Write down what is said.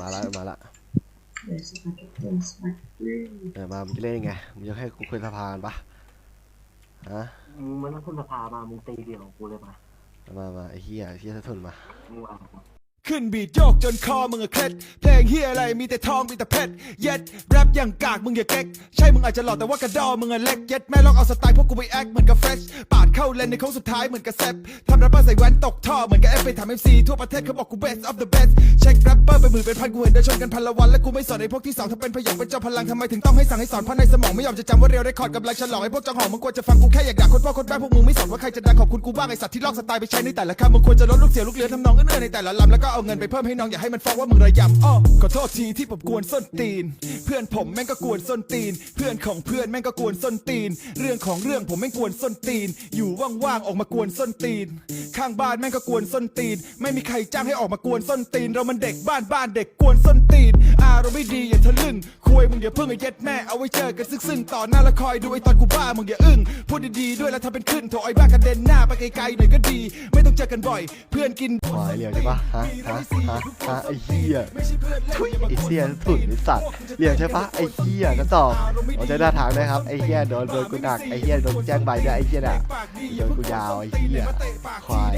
มาละมาละเดี๋ยวสปาเกตตี้สปาเกตตี้เออมามึงจะเล่นยังไงมึงจะให้กูคุยสภากันปะฮะมึงมันต้องขึ้นสภามามึงตีเดียวกูเลยมามามาไอ้เหี้ยไอ้เหี้ยสะทุนมามึงว่าขึ้นบีดโยกจนคอมึงอะเคล็ดเพลงเฮียอะไรมีแต่ทองมีแต่เพชรเย็ดแรปอย่างกากมึงอย่าเก๊กใช่มึงอาจจะหล่อแต่ว่ากระดอมึงอะเล็กเย็ดแม่ลองเอาสไตล์พวกกูไปแอคเหมือนกับเฟรชปาดเข้าเลนในโค้งสุดท้ายเหมือนกับแซปทำแรปเปอร์ใส่แว่นตกท่อเหมือนกับเอฟไปทำเอฟซีทั่วประเทศเขาบอกกู best of the best เช็คแรปเป อร์ไปหมื่นเป็นพันกูเห็นเดินชนกันพันละวัน และกูไม่สอนไอ้พวกที่สองถ้าเป็นพยองเป็นเจ้าพลังทำไมถึงต้องให้สั่งให้สอนเพราะในสมองไม่ยอมจะจำว่าเรียวได้คอร์ดกำลังฉลองไอ้พวกจังหอมึงควรจะฟังกูแค่อยากด่าคนพ่อคนแม่พวกมึงไม่สอนว่าใครจะดังขอบคุณกูบ้างไอ้สัตว์ที่ลอกสไตล์ไปใช้ในแต่ละคำมึงควรจะลดลูกเสียลูกเรือทำนองเอื้อๆในแต่ละลำแล้วก็เอาเงินไปเพิ่มให้น้องอย่าให้มันฟ้องว่ามึงระยำอ้อขอโทษทีที่ผมกวนส้นตีน เพื่อนผมแม่งก็กวนส้นตีน เพื่อนของเพื่อนแม่งก็กวนส้นตีน เรื่องของเรื่องผมแม่งกวนส้นตีน อยู่ว่างๆออกมากวนส้นตีน ข้างบ้านแม่งก็กวนส้นตีน ไม่มีใครจ้างให้ออกมากวนส้นตีน เรามันเด็กบ้านบ้านเด็กกวนส้นตีนอารมณ์ไม่ดีอย่าทะลึ่งคุยมึงอย่าเพิ่งไอ้เย็ดแม่เอาไว้เจอกันซึ่งๆต่อหน้าและคอยดูไอ้ตอนกูบ้ามึงอย่าอึ้งพูดดีๆด้วยแล้วถ้าเป็นขึ้นโถไอ้บ้ากระเด็นหน้าไปไกลๆหน่อยก็ดี ไม่ต้องเจอกันบ่อย เพื่อนกินหวายเหลียวใช่ปะฮะฮะฮะฮะไอ้เหี้ยทุยไอ้เสียสะทุนไอ้สัตว์เหลียวใช่ปะไอ้เหี้ยกระสอบเอาใจหน้าทางด้ครับไอ้เหี้ยโดนโดนกูหนักไอ้เหี้ยโดนแจ้งใบด้วยไอ้เหี้ยน่ะโดนกูยาวไอ้เหี้ยควาย